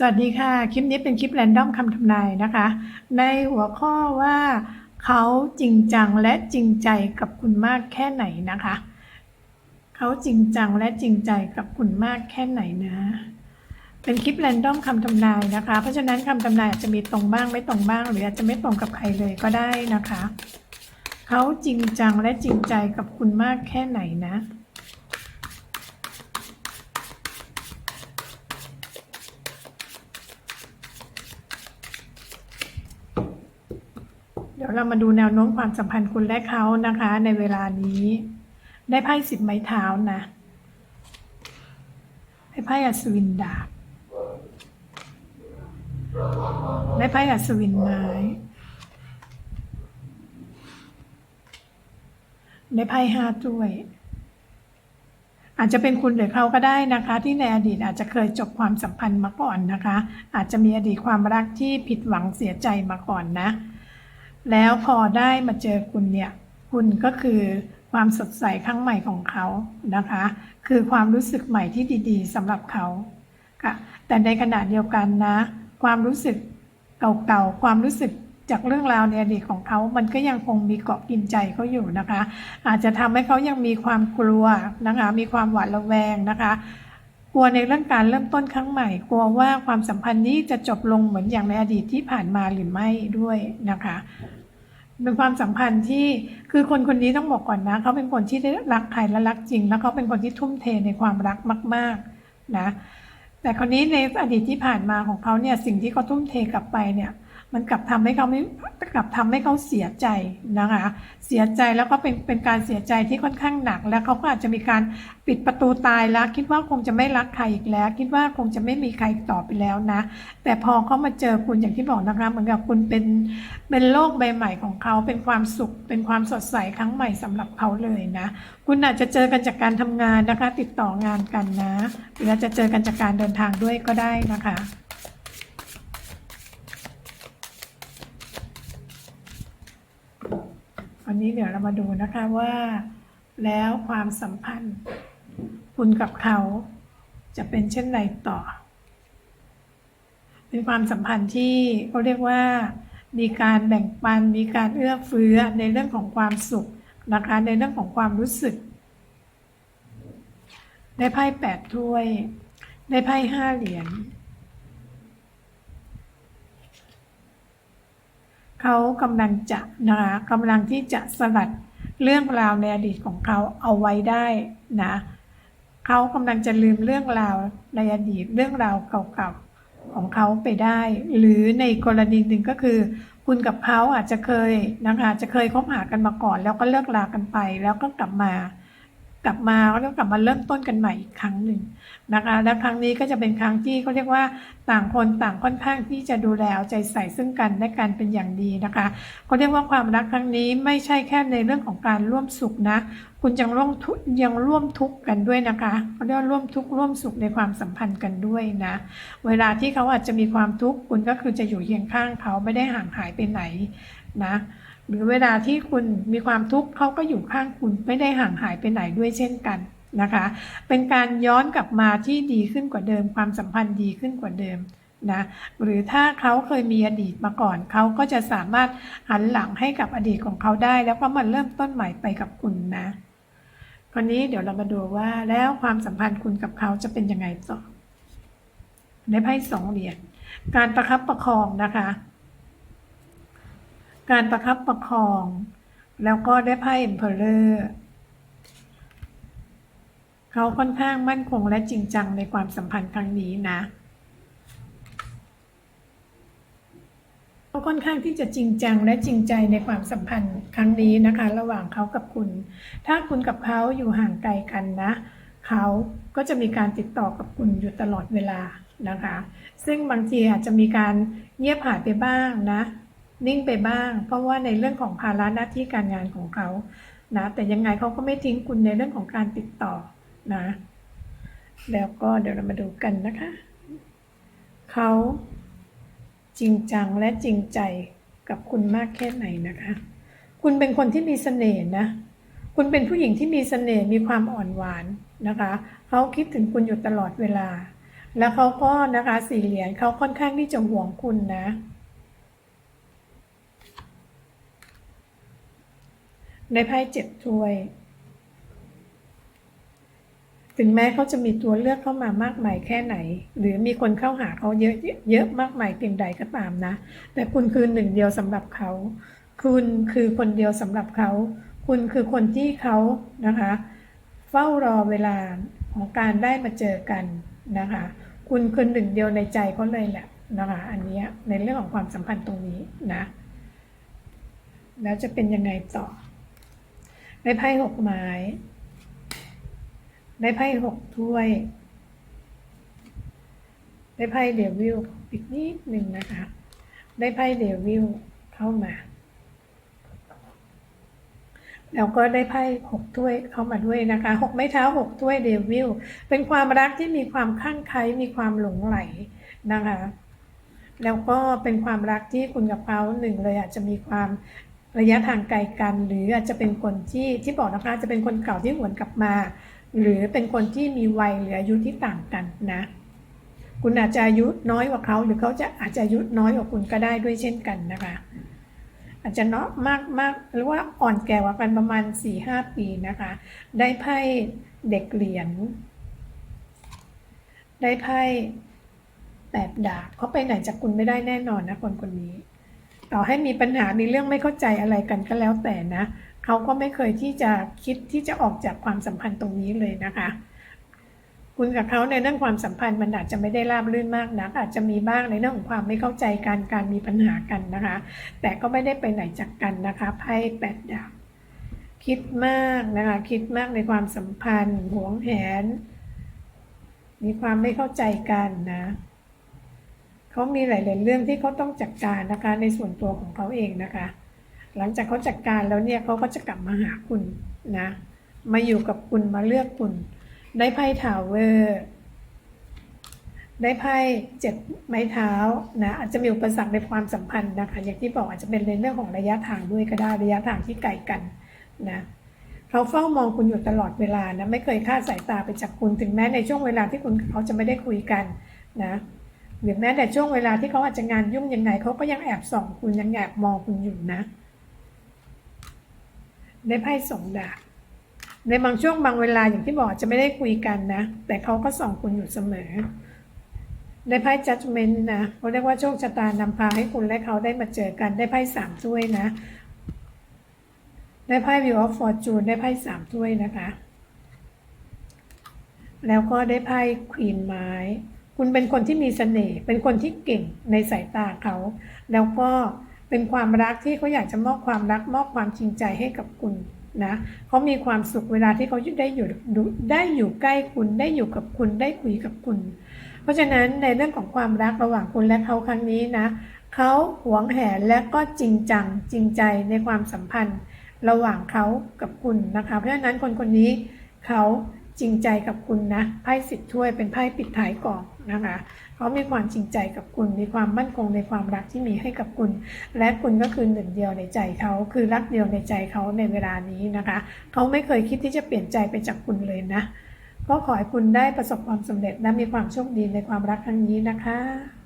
สวัสดีค่ะ คลิปนี้เป็นคลิปแรนดอมคำทำนายนะคะ ในหัวข้อว่าเขาจริงจังและจริงใจกับคุณมากแค่ไหนนะคะ เขาจริงจังและจริงใจกับคุณมากแค่ไหนนะ เป็นคลิปแรนดอมคำทำนายนะคะ เพราะฉะนั้นคำทำนายอาจจะมีตรงบ้างไม่ตรงบ้าง หรืออาจจะไม่ตรงกับใครเลยก็ได้นะคะ เขาจริงจังและจริงใจกับคุณมากแค่ไหนนะ เดี๋ยวเรามาดูแนวโน้มความสัมพันธ์คุณและเขานะคะ ในเวลานี้ ได้ไพ่สิบไม้เท้านะได้ไพ่อัศวินดาบได้ไพ่อัศวินไม้ได้ไพ่ห้าถ้วย อาจจะเป็นคุณหรือเขาก็ได้นะคะ ที่ในอดีตอาจจะเคยจบความสัมพันธ์มาก่อนนะคะ อาจจะมีอดีตความรักที่ผิดหวังเสียใจมาก่อนนะ แล้วพอได้มาเจอคุณเนี่ย คุณก็คือความสดใสครั้งใหม่ของเขานะคะ คือความรู้สึกใหม่ที่ดี ๆสำหรับเขาค่ะ แต่ในขณะเดียวกันนะ ความรู้สึกเก่าๆ ความรู้สึกจากเรื่องราวในอดีตของเขา มันก็ยังคงมีเกาะกินใจเขาอยู่นะคะ อาจจะทำให้เขายังมีความกลัวนะคะ มีความหวาดระแวงนะคะ กลัวในเรื่องการเริ่มต้นครั้งใหม่ กลัวว่าความสัมพันธ์นี้จะจบลงเหมือนอย่างในอดีตที่ผ่านมาหรือไม่ด้วยนะคะ เป็นความสัมพันธ์ที่คือคนคนนี้ต้องบอกก่อนนะเขาเป็นคนที่ได้รักใครและรักจริง แล้วเขาเป็นคนที่ทุ่มเทในความรักมาก ๆนะแต่คนนี้ในอดีตที่ผ่านมาของเขาเนี่ยสิ่งที่เขาทุ่มเทกลับไปเนี่ย มันกลับทำให้เขาไม่กลับทำให้เขาเสียใจนะคะ เสียใจแล้วก็เป็นเป็นการเสียใจที่ค่อนข้างหนัก แล้วเขาก็อาจจะมีการปิดประตูตายแล้ว คิดว่าคงจะไม่รักใครอีกแล้ว คิดว่าคงจะไม่มีใครต่อไปแล้วนะ แต่พอเขามาเจอคุณอย่างที่บอกนะคะเหมือนกับคุณเป็นเป็นโลกใบใหม่ของเขาเป็นความสุข เป็นความสดใสครั้งใหม่สำหรับเขาเลยนะ คุณอาจจะเจอกันจากการทำงานนะคะ ติดต่องานกันนะหรืออาจจะเจอกันจากการเดินทางด้วยก็ได้นะคะ วันนี้เดี๋ยวเรามาดูนะคะว่า แล้วความสัมพันธ์ คุณกับเขาจะเป็นเช่นไรต่อ เป็นความสัมพันธ์ที่เขาเรียกว่า มีการแบ่งปัน มีการเอื้อเฟื้อในเรื่องของความสุขนะคะ ในเรื่องของความรู้สึก ได้ไพ่แปดถ้วย ได้ไพ่ห้าเหรียญ เขากำลังจะนะคะกำลังที่จะสลัดเรื่องราวในอดีตของเขาเอาไว้ได้นะเขากำลังจะลืมเรื่องราวในอดีตเรื่องราวเก่าๆของเขาไปได้ หรือในกรณีหนึ่งก็คือ คุณกับเขาอาจจะเคยนะคะจะเคยคบหากันมาก่อน แล้วก็เลิกลากันไป แล้วก็กลับมา ลับมาแล้วกลับมาเริ่มต้นกันใหม่อีกครั้งหนึ่งนะคะ และครั้งนี้ก็จะเป็นครั้งที่เขาเรียกว่าต่างคนต่างค่อนข้างที่จะดูแลเอาใจใส่ซึ่งกันและกันเป็นอย่างดีนะคะเขาเรียกว่าความรักครั้งนี้ไม่ใช่แค่ในเรื่องของการร่วมสุขนะ คุณยังร่วมทุกยังร่วมทุกข์กันด้วยนะคะเขาเรียกว่าร่วมทุกข์ร่วมสุขในความสัมพันธ์กันด้วยนะ เวลาที่เขาอาจจะมีความทุกข์คุณก็คือจะอยู่เคียงข้างเขาไม่ได้ห่างหายไปไหนนะ หรือเวลาที่คุณมีความทุกข์เขาก็อยู่ข้างคุณไม่ได้ห่างหายไปไหนด้วยเช่นกันนะคะ เป็นการย้อนกลับมาที่ดีขึ้นกว่าเดิม ความสัมพันธ์ดีขึ้นกว่าเดิมนะหรือถ้าเขาเคยมีอดีตมาก่อนเขาก็จะสามารถหันหลังให้กับอดีตของเขาได้ แล้วก็มาเริ่มต้นใหม่ไปกับคุณนะคราวนี้เดี๋ยวเรามาดูว่าแล้วความสัมพันธ์คุณกับเขาจะเป็นยังไงต่อในไพ่สองเหรียญการประคับประคองนะคะ การประคับประคอง แล้วก็ได้ไพ่ Emperor เขาค่อนข้างมั่นคงและจริงจังในความสัมพันธ์ครั้งนี้นะเขาค่อนข้างที่จะจริงจังและจริงใจในความสัมพันธ์ครั้งนี้นะคะ ระหว่างเขากับคุณ ถ้าคุณกับเขาอยู่ห่างไกลกันนะเขาก็จะมีการติดต่อกับคุณอยู่ตลอดเวลานะคะ ซึ่งบางทีอาจจะมีการเงียบหายไปบ้างนะ นิ่งไปบ้าง เพราะว่าในเรื่องของภาระหน้าที่การงานของเขานะแต่ยังไงเขาก็ไม่ทิ้งคุณในเรื่องของการติดต่อนะ แล้วก็เดี๋ยวเรามาดูกันนะคะเขาจริงจังและจริงใจกับคุณมากแค่ไหนนะคะ คุณเป็นคนที่มีเสน่ห์นะ คุณเป็นผู้หญิงที่มีเสน่ห์มีความอ่อนหวานนะคะเขาคิดถึงคุณอยู่ตลอดเวลา แล้วเขาก็นะคะสี่เหรียญเขาค่อนข้างที่จะห่วงคุณนะ ในไพ่เจ็ดถ้วย ถึงแม้เขาจะมีตัวเลือกเข้ามามากมายแค่ไหน หรือมีคนเข้าหาเขาเยอะเยอะมากมายเพียงใดก็ตามนะ แต่คุณคือหนึ่งเดียวสำหรับเขา คุณคือคนเดียวสำหรับเขา คุณคือคนที่เขานะคะ เฝ้ารอเวลาของการได้มาเจอกันนะคะ คุณคือหนึ่งเดียวในใจเขาเลยแหละนะคะอันนี้ในเรื่องของความสัมพันธ์ตรงนี้นะ แล้วจะเป็นยังไงต่อ ได้ไพ่หกไม้ ได้ไพ่หกถ้วย ได้ไพ่เดวิลอีกนิดหนึ่งนะคะ ได้ไพ่เดวิลเข้ามา แล้วก็ได้ไพ่หกถ้วยเข้ามาด้วยนะคะหกไม้เท้าหกถ้วยเดวิลเป็นความรักที่มีความข้างใครมีความหลงไหลนะคะแล้วก็เป็นความรักที่คุณกับเขาหนึ่งเลยอาจจะมีความ ระยะทางไกลกัน หรืออาจจะเป็นคนที่ที่บอกนะคะจะเป็นคนเก่าที่หวนกลับมา หรือเป็นคนที่มีวัยหรืออายุที่ต่างกันนะ คุณอาจจะอายุน้อยกว่าเขาหรือเขาจะอาจจะอายุน้อยกว่าคุณก็ได้ด้วยเช่นกันนะคะ อาจจะเนาะมากมากหรือว่าอ่อนแก่กว่ากันประมาณ4ี่ห้าปีนะคะ ได้ไพ่เด็กเหรียญได้ไพ่แปดดาบเขาไปไหนจากคุณไม่ได้แน่นอนนะคนคนนี้ ต่อให้มีปัญหามีเรื่องไม่เข้าใจอะไรกันก็แล้วแต่นะเขาก็ไม่เคยที่จะคิดที่จะออกจากความสัมพันธ์ตรงนี้เลยนะคะ คุณกับเขาในเรื่องความสัมพันธ์มันอาจจะไม่ได้ราบรื่นมากนะอาจจะมีบ้างในเรื่องของความไม่เข้าใจกันการมีปัญหากันนะคะ แต่ก็ไม่ได้ไปไหนจากกันนะคะไพ่แปดดาบคิดมากนะคะคิดมากในความสัมพันธ์หวงแหน มีความไม่เข้าใจกันนะ เขามีหลาย ๆ เรื่องที่เขาต้องจัดการนะคะในส่วนตัวของเขาเองนะคะ หลังจากเขาจัดการแล้วเนี่ยเขาก็จะกลับมาหาคุณนะ มาอยู่กับคุณมาเลือกคุณได้ไพ่ทาวเวอร์ได้ไพ่เจ็ดไม้เท้านะอาจจะมีอุปสรรคในความสัมพันธ์นะคะอย่างที่บอกอาจจะเป็นในเรื่องของระยะทางด้วยก็ได้ระยะทางที่ไกลกันนะเขาเฝ้ามองคุณอยู่ตลอดเวลานะไม่เคยคาดสายตาไปจากคุณถึงแม้ในช่วงเวลาที่คุณเขาจะไม่ได้คุยกันนะ หรือแม้แต่ช่วงเวลาที่เขาอาจจะงานยุ่งยังไงเขาก็ยังแอบส่องคุณยังแอบมองคุณอยู่นะ ได้ไพ่สองดาบในบางช่วงบางเวลาอย่างที่บอกจะไม่ได้คุยกันนะ แต่เขาก็ส่องคุณอยู่เสมอ ได้ไพ่ judgment นะเขาเรียกว่าโชคชะตานำพาให้คุณและเขาได้มาเจอกันได้ไพ่สามถ้วยนะ ได้ไพ่ view of fortune ได้ไพ่สามถ้วยนะคะ แล้วก็ได้ไพ่ queen ไม้ คุณเป็นคนที่มีเสน่ห์เป็นคนที่เก่งในสายตาเขา แล้วก็เป็นความรักที่เขาอยากจะมอบความรักมอบความจริงใจให้กับคุณนะเขามีความสุขเวลาที่เขาได้อยู่ได้อยู่ใกล้คุณได้อยู่กับคุณได้คุยกับคุณ เพราะฉะนั้นในเรื่องของความรักระหว่างคุณและเขาครั้งนี้นะเขาหวงแหนและก็จริงจังจริงใจในความสัมพันธ์ระหว่างเขากับคุณนะคะ เพราะฉะนั้นคนคนนี้เขาจริงใจกับคุณนะไพ่สิบถ้วยเป็นไพ่ปิดท้ายก่อง นะคะเขามีความจริงใจกับคุณ มีความมั่นคงในความรักที่มีให้กับคุณ และคุณก็คือหนึ่งเดียวในใจเขาคือรักเดียวในใจเขาในเวลานี้นะคะเขาไม่เคยคิดที่จะเปลี่ยนใจไปจากคุณเลยนะก็ขอให้คุณได้ประสบความสำเร็จและมีความโชคดีในความรักครั้งนี้นะคะ